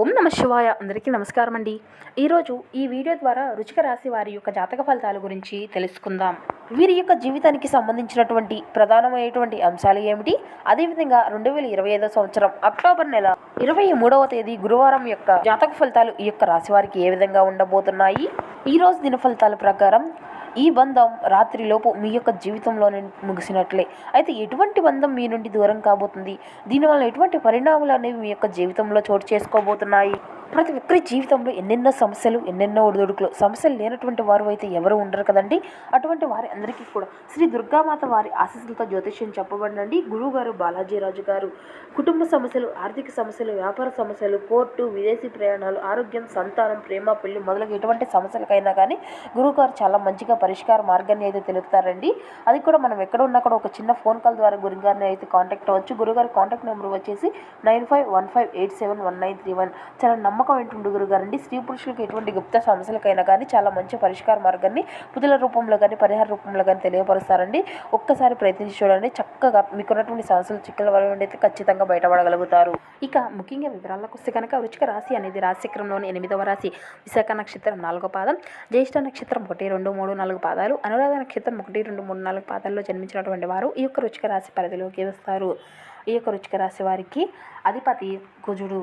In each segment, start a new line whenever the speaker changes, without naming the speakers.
ఓం నమ శివాయ. అందరికీ నమస్కారం అండి. ఈరోజు ఈ వీడియో ద్వారా రుచిక రాశి వారి యొక్క జాతక ఫలితాల గురించి తెలుసుకుందాం. వీరి యొక్క జీవితానికి సంబంధించినటువంటి ప్రధానమైనటువంటి అంశాలు ఏమిటి? అదేవిధంగా రెండు వేల ఇరవై ఐదో సంవత్సరం అక్టోబర్ నెల ఇరవై మూడవ తేదీ గురువారం యొక్క జాతక ఫలితాలు ఈ యొక్క రాశి వారికి ఏ విధంగా ఉండబోతున్నాయి? ఈ రోజు దిన ఫలితాల ప్రకారం ఈ బంధం రాత్రిలోపు మీ యొక్క జీవితంలోనే ముగిసినట్లే. అయితే ఎటువంటి బంధం మీ నుండి దూరం కాబోతుంది? దీనివల్ల ఎటువంటి పరిణామాలు అనేవి మీ యొక్క జీవితంలో చోటు చేసుకోబోతున్నాయి? ప్రతి ఒక్కరి జీవితంలో ఎన్నెన్నో సమస్యలు ఎన్నెన్నో ఒడిదొడుకులు సమస్యలు లేనటువంటి వారు అయితే ఎవరు ఉండరు కదండి. అటువంటి వారి అందరికీ కూడా శ్రీ దుర్గామాత వారి ఆశీస్సులతో జ్యోతిష్యం చెప్పబడినండి. గురువు గారు బాలాజీరాజు గారు. కుటుంబ సమస్యలు ఆర్థిక సమస్యలు వ్యాపార సమస్యలు కోర్టు విదేశీ ప్రయాణాలు ఆరోగ్యం సంతానం ప్రేమ పెళ్ళి మొదలగు ఎటువంటి సమస్యలకైనా కానీ గురువు గారు చాలా మంచిగా పరిష్కార మార్గాన్ని అయితే తెలుపుతారండి. అది కూడా మనం ఎక్కడ ఉన్నా కూడా ఒక చిన్న ఫోన్ కాల్ ద్వారా గురుగారిని అయితే కాంటాక్ట్ అవ్వచ్చు. గురుగారి కాంటాక్ట్ నెంబర్ వచ్చేసి nine five one five eight seven one nine three one. చాలా నమ్మకం ఏంటుండు గురుగారండి? స్త్రీ పురుషులకు ఎటువంటి గుప్త సమస్యలకైనా కానీ చాలా మంచి పరిష్కార మార్గాన్ని పుదల రూపంలో కానీ పరిహార రూపంలో కానీ తెలియపరుస్తారండి. ఒక్కసారి ప్రయత్నించి చూడండి. చక్కగా మీకున్నటువంటి సమస్యలు చిక్కుల వల్ల నుండి అయితే ఖచ్చితంగా బయటపడగలుగుతారు. ఇక ముఖ్యంగా వివరాలకు వస్తే కనుక వృచ్చిక రాశి అనేది రాశిచక్రంలోని ఎనిమిదవ రాశి విశాఖ నక్షత్రం నాలుగో పాదం జ్యేష్ఠ నక్షత్రం ఒకటి రెండు మూడు నాలుగు పాదాలు అనురాధ నక్షత్రం ఒకటి రెండు మూడు నాలుగు పాదాల్లో జన్మించినటువంటి వారు ఈ యొక్క రుచిక రాశి పరిధిలోకి వస్తారు. ఈ యొక్క రుచిక రాశి వారికి అధిపతి కుజుడు.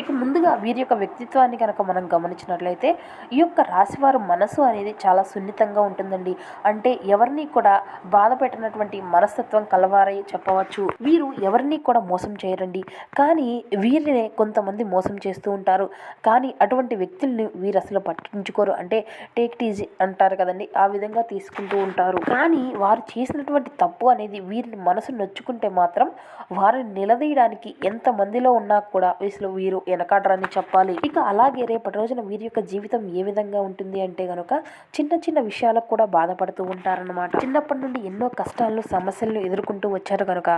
ఇక ముందుగా వీరి యొక్క వ్యక్తిత్వాన్ని కనుక మనం గమనించినట్లయితే ఈ యొక్క రాశివారు మనసు అనేది చాలా సున్నితంగా ఉంటుందండి. అంటే ఎవరిని కూడా బాధ పెట్టినటువంటి మనస్తత్వం కలవారై చెప్పవచ్చు. వీరు ఎవరిని కూడా మోసం చేయరండి. కానీ వీరినే కొంతమంది మోసం చేస్తూ ఉంటారు. కానీ అటువంటి వ్యక్తుల్ని వీరు అసలు పట్టించుకోరు. అంటే టేక్ టీజీ అంటారు కదండి. ఆ విధంగా తీసుకుంటూ ఉంటారు. కానీ వారు చేసినటువంటి తప్పు అనేది వీరిని మనసు నొచ్చుకుంటే మాత్రం వారిని నిలదీయడానికి ఎంత మందిలో ఉన్నా కూడా అసలు వీరు వెనకాడరని చెప్పాలి. ఇక అలాగే రేపటి రోజున వీరి యొక్క జీవితం ఏ విధంగా ఉంటుంది అంటే కనుక చిన్న చిన్న విషయాలకు కూడా బాధపడుతూ ఉంటారన్నమాట. చిన్నప్పటి నుండి ఎన్నో కష్టాలు సమస్యలను ఎదుర్కొంటూ వచ్చారు కనుక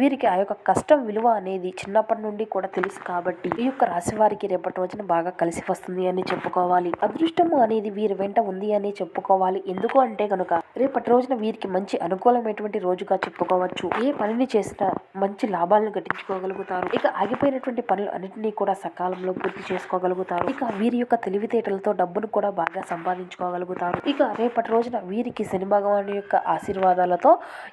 వీరికి ఆ యొక్క కష్టం విలువ అనేది చిన్నప్పటి నుండి కూడా తెలుసు కాబట్టి ఈ యొక్క రాశి వారికి రేపటి రోజున బాగా కలిసి వస్తుంది అని చెప్పుకోవాలి. అదృష్టము అనేది వీరి వెంట ఉంది అని చెప్పుకోవాలి. ఎందుకు అంటే కనుక రేపటి రోజున వీరికి మంచి అనుకూలమైనటువంటి రోజుగా చెప్పుకోవచ్చు. ఏ పనిని చేసినా మంచి లాభాలను గట్టించుకోగలుగుతారు. ఇక ఆగిపోయినటువంటి పనులు అన్నింటినీ కూడా సకాలంలో పూర్తి చేసుకోగలుగుతారు. ఇక వీరి యొక్క తెలివితేటలతో డబ్బును కూడా బాగా సంపాదించుకోగలుగుతారు. ఇక రేపటి రోజున వీరికి శని భగవాను యొక్క ఆశీర్వాదాలతో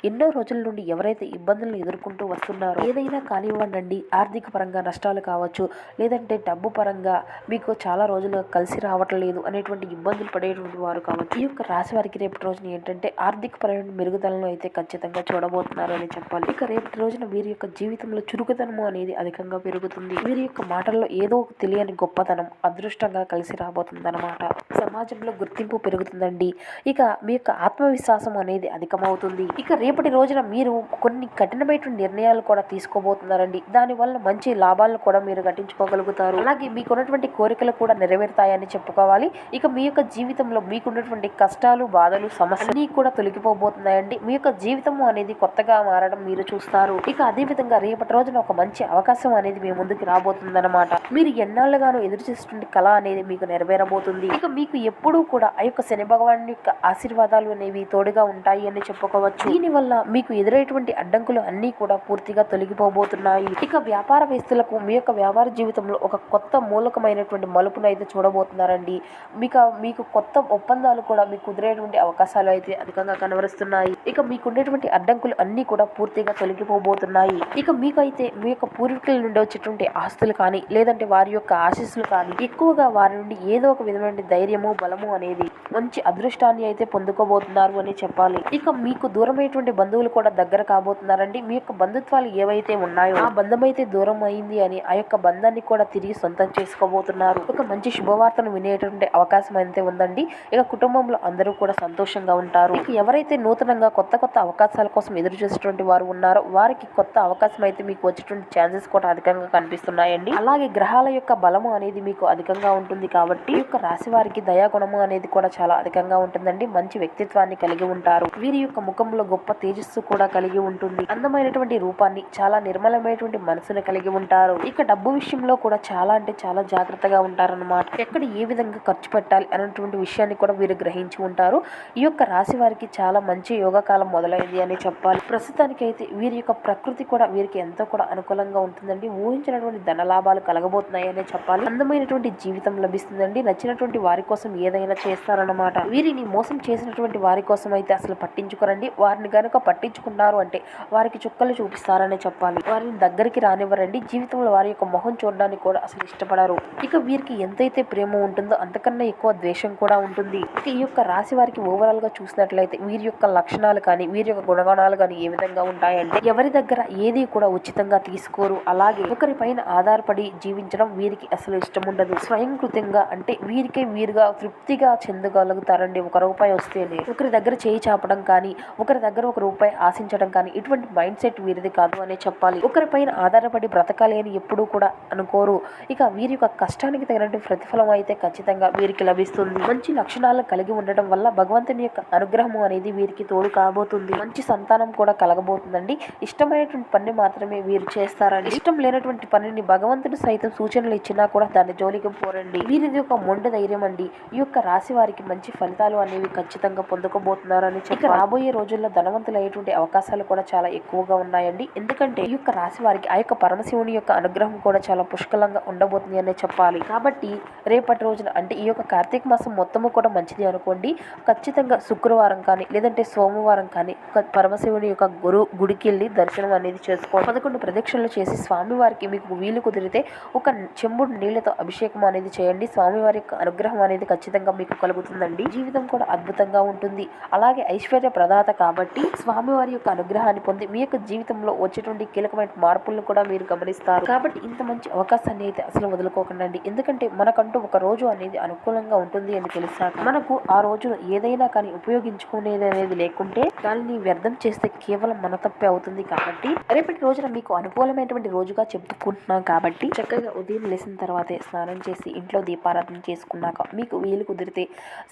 ఎన్నో రోజుల నుండి ఎవరైతే ఇబ్బందులను ఎదుర్కొంటూ వస్తున్నారో ఏదైనా కానివ్వండి ఆర్థిక పరంగా నష్టాలు కావచ్చు లేదంటే డబ్బు పరంగా మీకు చాలా రోజులు కలిసి రావటం లేదు అనేటువంటి ఇబ్బందులు పడేటువంటి వారు కావచ్చు. ఈ యొక్క రాశి వారికి రేపటి రోజున ఏంటంటే ఆర్థిక పరమైన మెరుగుదలను అయితే ఖచ్చితంగా చూడబోతున్నారు అని చెప్పాలి. ఇక రేపటి రోజున వీరి యొక్క జీవితంలో చురుకుదనము అనేది అధికంగా పెరుగుతుంది. వీరి యొక్క మాటల్లో ఏదో ఒక తెలియని గొప్పతనం అదృష్టంగా కలిసి రాబోతుందన్నమాట. సమాజంలో గుర్తింపు పెరుగుతుందండి. ఇక మీ యొక్క ఆత్మవిశ్వాసం అనేది అధికమవుతుంది. ఇక రేపటి రోజున మీరు కొన్ని కఠినమైనటువంటి నిర్ణయాలు కూడా తీసుకోబోతున్నారండి. దానివల్ల మంచి లాభాలను కూడా మీరు గట్టించుకోగలుగుతారు అలాగే మీకున్నటువంటి కోరికలు కూడా నెరవేరుతాయని చెప్పుకోవాలి. ఇక మీ యొక్క జీవితంలో మీకున్నటువంటి కష్టాలు బాధలు సమస్యలు కూడా తొలగిపోబోతున్నాయండి. మీ యొక్క జీవితము అనేది కొత్తగా మారడం మీరు చూస్తారు. ఇక అదే విధంగా రేపటి రోజున ఒక మంచి అవకాశం అనేది మీ ముందుకు రాబోతుందన్నమాట. మీరు ఎన్నాళ్ళుగానో ఎదురు చేస్తున్న కళ అనేది మీకు నెరవేరబోతుంది. ఇక మీకు ఎప్పుడూ కూడా ఆ యొక్క శని భగవాన్ యొక్క ఆశీర్వాదాలు అనేవి తోడుగా ఉంటాయి అని చెప్పుకోవచ్చు. దీనివల్ల మీకు ఎదురైనటువంటి అడ్డంకులు అన్నీ కూడా పూర్తిగా తొలగిపోబోతున్నాయి. ఇక వ్యాపారవేత్తలకు మీ యొక్క వ్యాపార జీవితంలో ఒక కొత్త మూలకమైనటువంటి మలుపును అయితే చూడబోతున్నారండి. మీకు మీకు కొత్త ఒప్పందాలు కూడా మీకు కుదిరేటువంటి అవకాశాలు అయితే అధికంగా కనబరుస్తున్నాయి. ఇక మీకు ఉండేటువంటి అడ్డంకులు అన్నీ కూడా పూర్తిగా తొలగిపోబోతున్నాయి. ఇక మీకైతే మీ యొక్క పూర్వీకుల నుండి వచ్చేటువంటి ఆస్తులు కానీ లేదంటే వారి యొక్క ఆశీస్సులు కానీ ఎక్కువగా వారి నుండి ఏదో ఒక విధమైన ధైర్యము బలము అనేది మంచి అదృష్టాన్ని అయితే పొందుకోబోతున్నారు అని చెప్పాలి. ఇక మీకు దూరమైనటువంటి బంధువులు కూడా దగ్గర కాబోతున్నారండి. మీ యొక్క బంధుత్వాలు ఏవైతే ఉన్నాయో ఆ బంధం అయితే దూరం అయింది అని ఆ యొక్క బంధాన్ని కూడా తిరిగి సొంతం చేసుకోబోతున్నారు. ఒక మంచి శుభవార్తను వినేటువంటి అవకాశం అయితే ఉందండి. ఇక కుటుంబంలో అందరూ కూడా సంతోషంగా ఉంటారు. ఇక ఎవరైతే నూతనంగా కొత్త కొత్త అవకాశాల కోసం ఎదురు చూసేటువంటి వారు ఉన్నారో వారికి కొత్త అవకాశం అయితే మీకు వచ్చేటువంటి ఛాన్సెస్ కూడా అధికంగా కనిపిస్తున్నాయండి. అలాగే గ్రహాల యొక్క బలము అనేది మీకు అధికంగా ఉంటుంది కాబట్టి ఈ యొక్క రాశి వారికి దయాగుణము అనేది కూడా చాలా అధికంగా ఉంటుందండి. మంచి వ్యక్తిత్వాన్ని కలిగి ఉంటారు. వీరి యొక్క ముఖంలో గొప్ప తేజస్సు కూడా కలిగి ఉంటుంది. అందమైనటువంటి రూపాన్ని చాలా నిర్మలమైనటువంటి మనసును కలిగి ఉంటారు. ఇక డబ్బు విషయంలో కూడా చాలా అంటే చాలా జాగ్రత్తగా ఉంటారన్నమాట. ఎక్కడ ఏ విధంగా ఖర్చు పెట్టాలి అన్నటువంటి విషయాన్ని కూడా వీరు గ్రహించి ఉంటారు. ఈ యొక్క రాశి వారికి చాలా మంచి యోగకాలం మొదలైంది అని చెప్పాలి. ప్రస్తుతానికి అయితే వీరి యొక్క ప్రకృతి కూడా వీరికి ఎంతో కూడా అనుకూలంగా ఉంటుందండి. ఊహించినటువంటి ధన లాభాలు కలగబోతున్నాయనే చెప్పాలి. అందమైనటువంటి జీవితం లభిస్తుందండి. నచ్చినటువంటి వారి కోసం ఏదైనా చేస్తారన్నమాట. వీరిని మోసం చేసినటువంటి వారి కోసం అయితే అసలు పట్టించుకోరండి. వారిని కనుక పట్టించుకున్నారు అంటే వారికి చుక్కలు చూపిస్తారనే చెప్పాలి. వారిని దగ్గరికి రానివ్వరండి. జీవితంలో వారి యొక్క మొహం చూడడానికి కూడా అసలు ఇష్టపడరు. ఇక వీరికి ఎంతైతే ప్రేమ ఉంటుందో అంతకన్నా ఎక్కువ ద్వేషం కూడా ఉంటుంది. ఇక ఈ యొక్క రాశి వారికి ఓవరాల్గా చూసినట్లయితే వీరి యొక్క లక్షణాలు కానీ వీరి యొక్క గుణగణాలు కానీ ఏ విధంగా ఉంటాయంటే ఎవరి దగ్గర ఏది కూడా ఉచితంగా తీసుకోరు. అలాగే ఒకరిపైన ఆధారపడి జీవించడం వీరికి అసలు ఇష్టం ఉండదు స్వయంకృతంగా అంటే వీరికే వీరుగా తృప్తిగా చెందగలుగుతారండి. ఒక రూపాయి వస్తేనే ఒకరి దగ్గర చేయి చాపడం కానీ ఒకరి దగ్గర ఒక రూపాయి ఆశించడం కానీ ఇటువంటి మైండ్ సెట్ వీరిది కాదు అనే చెప్పాలి. ఒకరిపైన ఆధారపడి బ్రతకాలి అని ఎప్పుడూ కూడా అనుకోరు. ఇక వీరి యొక్క కష్టానికి తగినట్టు ప్రతిఫలం అయితే ఖచ్చితంగా వీరికి లభిస్తుంది. మంచి లక్షణాలు కలిగి ఉండటం వల్ల భగవంతుని యొక్క అనుగ్రహం అనేది వీరికి తోడు కాబోతుంది. మంచి సంతానం కూడా కలగబోతుందండి. ఇష్టమైనటువంటి పని మాత్రమే వీరు చేస్తారండి ఇష్టం లేనటువంటి పనిని భగవంతుడు సైతం సూచనలు ఇచ్చినా కూడా దాని జోలికి పోరండి. వీరిది ఒక మొండ ధైర్యం అండి. ఈ యొక్క రాశి వారికి మంచి ఫలితాలు అనేవి ఖచ్చితంగా పొందుకోబోతున్నారని చెప్పి రాబోయే రోజుల్లో ధనవంతులు అయ్యేటువంటి అవకాశాలు కూడా చాలా ఎక్కువగా ఉన్నాయండి. ఎందుకంటే ఈ యొక్క రాశి వారికి ఆ యొక్క పరమశివుని యొక్క అనుగ్రహం కూడా చాలా పుష్కలంగా ఉండబోతుంది అనే చెప్పాలి. కాబట్టి రేపటి రోజున అంటే ఈ యొక్క కార్తీక మాసం మొత్తము కూడా మంచిది అనుకోండి. ఖచ్చితంగా శుక్రవారం కానీ లేదంటే సోమవారం కానీ ఒక పరమశివుని యొక్క గురు గుడికి వెళ్ళి దర్శనం అనేది చేసుకోండి పదకొండు ప్రదక్షిణలు చేసి స్వామివారికి మీకు వీలు కుదిరితే ఒక చెంబుడు నీళ్ళతో అభిషేకం అనేది చేయండి. స్వామివారి యొక్క అనుగ్రహం అనేది ఖచ్చితంగా మీకు కలుగుతుందండి. జీవితం కూడా అద్భుతంగా ఉంటుంది. అలాగే ఐశ్వర్య ప్రదాత కాబట్టి స్వామివారి యొక్క అనుగ్రహాన్ని పొంది మీ యొక్క జీవితంలో వచ్చేటువంటి కీలకమైన మార్పులను కూడా మీరు గమనిస్తారు. కాబట్టి ఇంత మంచి అవకాశాన్ని అయితే అసలు వదులుకోకండి ఎందుకంటే మనకంటూ ఒక రోజు అనేది అనుకూలంగా ఉంటుంది అని తెలిసాక మనకు ఆ రోజు ఏదైనా కానీ ఉపయోగించుకునేది అనేది లేకుంటే దానిని వ్యర్థం చేస్తే కేవలం మన తప్పే అవుతుంది కాబట్టి రేపటి రోజున మీకు అనుకూలమైనటువంటి రోజుగా చెప్పుకుంటున్నాం కాబట్టి చక్కగా ఉదయం లేచిన తర్వాతే స్నానం చేసి ఇంట్లో దీపారాధన చేసుకున్నాక మీకు వీలు కుదిరితే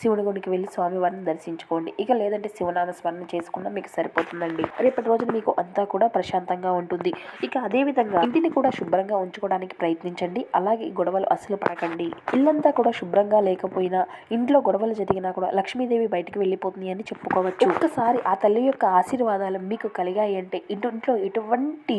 శివుని గుడికి వెళ్ళి స్వామివారిని దర్శించుకోండి. ఇక లేదంటే శివనామ స్మరణ చేసుకున్నా మీకు సరిపోతుందండి. రేపటి రోజున మీకు అంతా కూడా ప్రశాంతంగా ఉంటుంది. ఇక అదే విధంగా ఇంటిని కూడా శుభ్రంగా ఉంచుకోవడానికి ప్రయత్నించండి. అలాగే గొడవలు అసలు పడకండి. ఇల్లంతా కూడా శుభ్రంగా లేకపోయినా ఇంట్లో గొడవలు జరిగినా కూడా లక్ష్మీదేవి బయటికి వెళ్ళిపోతుంది అని చెప్పుకోవచ్చు. ఒక్కసారి ఆ తల్లి యొక్క ఆశీర్వాదాలు మీకు కలిగాయి అంటే ఇంట్లో ఎటువంటి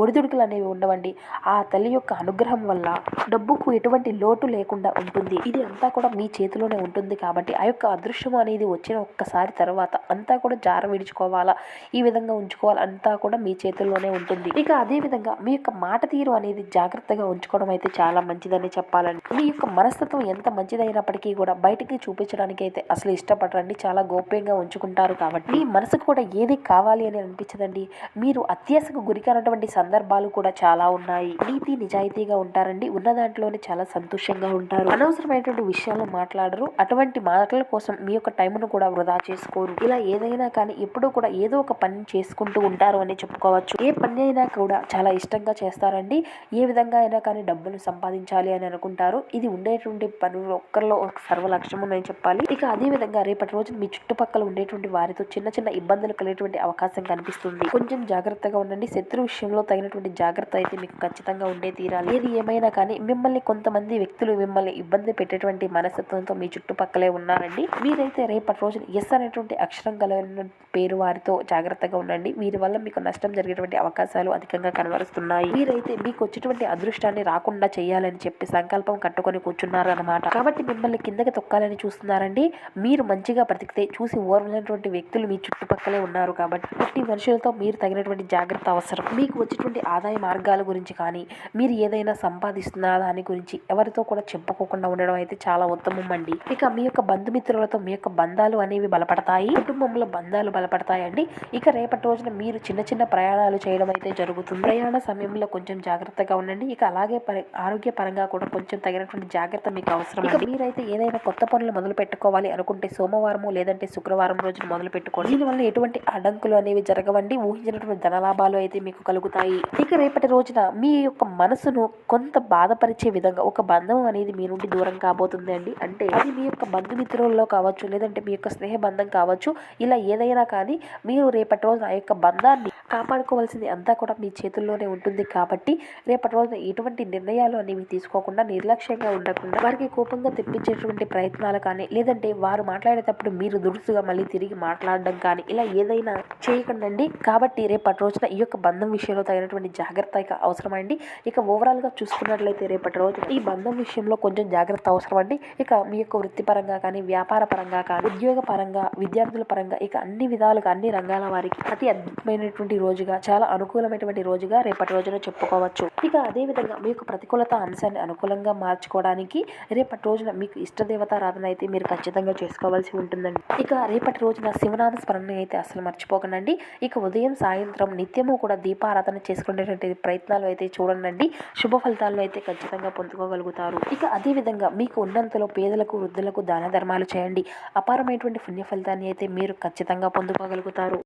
ఒడిదుడుకులు అనేవి ఉండవండి. ఆ తల్లి యొక్క అనుగ్రహం వల్ల డబ్బుకు ఎటువంటి లోటు లేకుండా ఉంటుంది. ఇది అంతా కూడా మీ చేతిలోనే ఉంటుంది కాబట్టి ఆ యొక్క అదృశ్యం అనేది వచ్చిన ఒక్కసారి తర్వాత అంతా కూడా జార విడుచుకోవాలా? ఈ విధంగా ఉంచుకోవాలి? అంతా కూడా మీ చేతుల్లోనే ఉంటుంది. ఇక అదే విధంగా మీ యొక్క మాట తీరు అనేది జాగ్రత్తగా ఉంచుకోవడం అయితే చాలా మంచిదని చెప్పాలండి. మీ యొక్క మనస్తత్వం ఎంత మంచిదైనప్పటికీ కూడా బయటికి చూపించడానికి అయితే అసలు ఇష్టపడరండి. చాలా గోప్యంగా ఉంచుకుంటారు కాబట్టి మీ మనసుకు కూడా ఏది కావాలి అని అనిపించదండి? మీరు ఇత్యాసకు గురి కానటువంటి సందర్భాలు కూడా చాలా ఉన్నాయి. నీతి నిజాయితీగా ఉంటారండి. ఉన్న దాంట్లోనే చాలా సంతోషంగా ఉంటారు. అనవసరమైనటువంటి విషయాలు మాట్లాడరు. అటువంటి మాటల కోసం మీ యొక్క టైంను కూడా వృధా చేసుకోరు. ఇలా ఏదైనా కానీ ఎప్పుడూ కూడా ఏదో ఒక పని చేసుకుంటూ ఉంటారు అని చెప్పుకోవచ్చు. ఏ పని అయినా కూడా చాలా ఇష్టంగా చేస్తారండి. ఏ విధంగా అయినా కానీ డబ్బులు సంపాదించాలి అని అనుకుంటారు. ఇది ఉండేటువంటి పనులు ఒక్కరిలో ఒక సర్వలక్ష్యం అని చెప్పాలి. ఇక అదే విధంగా రేపటి రోజు మీ చుట్టుపక్కల ఉండేటువంటి వారితో చిన్న చిన్న ఇబ్బందులు కలిగేటువంటి అవకాశం కనిపిస్తుంది. కొంచెం జాగ్రత్తగా ఉండండి. శత్రు విషయంలో తగినటువంటి జాగ్రత్త అయితే మీకు ఖచ్చితంగా ఉండే తీరాలి. ఏది ఏమైనా కానీ మిమ్మల్ని కొంతమంది వ్యక్తులు మిమ్మల్ని ఇబ్బంది పెట్టేటువంటి మనస్తత్వంతో మీ చుట్టుపక్కలే ఉన్నారండి. మీరైతే రేపటి రోజున ఎస్ అనేటువంటి అక్షరం కలిగిన పేరు వారితో జాగ్రత్తగా ఉండండి. వీరి వల్ల మీకు నష్టం జరిగేటువంటి అవకాశాలు అధికంగా కనబరుస్తున్నాయి. మీరైతే మీకు వచ్చేటువంటి అదృష్టాన్ని రాకుండా చేయాలని చెప్పి సంకల్పం కట్టుకొని కూర్చున్నారు అనమాట కాబట్టి మిమ్మల్ని కిందకి తొక్కాలని చూస్తున్నారండి. మీరు మంచిగా బ్రతికితే చూసి ఓర్వలేనటువంటి వ్యక్తులు మీ చుట్టుపక్కలే ఉన్నారు కాబట్టి. మనుషులతో మీరు తగినటువంటి జాగ్రత్త అవసరం. మీకు వచ్చేటువంటి ఆదాయ మార్గాల గురించి కానీ మీరు ఏదైనా సంపాదిస్తున్న దాని గురించి ఎవరితో కూడా చెప్పుకోకుండా ఉండడం అయితే చాలా ఉత్తమం అండి. ఇక మీ యొక్క బంధుమిత్రులతో మీ యొక్క బంధాలు అనేవి బలపడతాయి. కుటుంబంలో బంధాలు బలపడతాయండి ఇక రేపటి రోజున మీరు చిన్న చిన్న ప్రయాణాలు చేయడం అయితే జరుగుతుంది. ప్రయాణ సమయంలో కొంచెం జాగ్రత్తగా ఉండండి. ఇక అలాగే పరి ఆరోగ్య పరంగా కూడా కొంచెం తగినటువంటి జాగ్రత్త మీకు అవసరం ఇక మీరైతే ఏదైనా కొత్త పనులు మొదలు పెట్టుకోవాలి అనుకుంటే సోమవారము లేదంటే శుక్రవారం రోజున మొదలు పెట్టుకోండి. దీనివల్ల ఎటువంటి అడ్డంకులు అనేవి జరగవండి. ఊహించినటువంటి లాభాలు అయితే మీకు కలుగుతాయి. ఇక రేపటి రోజున మీ యొక్క మనసును కొంత బాధపరిచే విధంగా ఒక బంధం అనేది మీ నుండి దూరం కాబోతుంది అండి. అంటే అది మీ యొక్క బంధుమిత్రుల్లో కావచ్చు లేదంటే మీ యొక్క స్నేహ బంధం కావచ్చు ఇలా ఏదైనా కానీ మీరు రేపటి రోజున ఆ యొక్క బంధాన్ని కాపాడుకోవాల్సింది అంతా కూడా మీ చేతుల్లోనే ఉంటుంది కాబట్టి రేపటి రోజున ఎటువంటి నిర్ణయాలు అనేవి తీసుకోకుండా నిర్లక్ష్యంగా ఉండకుండా వారికి కోపంగా తెప్పించేటువంటి ప్రయత్నాలు కానీ లేదంటే వారు మాట్లాడేటప్పుడు మీరు దురుసుగా మళ్ళీ తిరిగి మాట్లాడడం కానీ ఇలా ఏదైనా చేయకండి కాబట్టి రేపటి రోజున ఈ యొక్క బంధం విషయంలో తగినటువంటి జాగ్రత్త ఇక అవసరమండి. ఇక ఓవరాల్గా చూసుకున్నట్లయితే రేపటి రోజు ఈ బంధం విషయంలో కొంచెం జాగ్రత్త అవసరం అండి ఇక మీ యొక్క వృత్తిపరంగా కానీ వ్యాపార పరంగా కానీ ఉద్యోగ పరంగా విద్యార్థుల పరంగా ఇక అన్ని విధాలుగా అన్ని రంగాల వారికి అతి అద్భుతమైనటువంటి రోజుగా చాలా అనుకూలమైనటువంటి రోజుగా రేపటి రోజున చెప్పుకోవచ్చు. ఇక అదే విధంగా యొక్క ప్రతికూలత అంశాన్ని అనుకూలంగా మార్చుకోవడానికి రేపటి రోజున మీకు ఇష్టదేవతారాధన అయితే మీరు ఖచ్చితంగా చేసుకోవాల్సి ఉంటుందండి. ఇక రేపటి రోజున శివనామ స్మరణ అయితే అసలు మర్చిపోకండి ఇక ఉదయం సాయంత్రం నిత్యము కూడా దీపారాధన చేసుకునేటువంటి ప్రయత్నాలు అయితే చూడండి శుభ ఫలితాలను అయితే ఖచ్చితంగా పొందుకోగలుగుతారు. ఇక అదే విధంగా మీకు ఉన్నంతలో పేదలకు వృద్ధులకు దాన ధర్మాలు చేయండి. అపారమైనటువంటి పుణ్య ఫలితాన్ని అయితే మీరు ఖచ్చితంగా పొందుకోగలుగుతారు.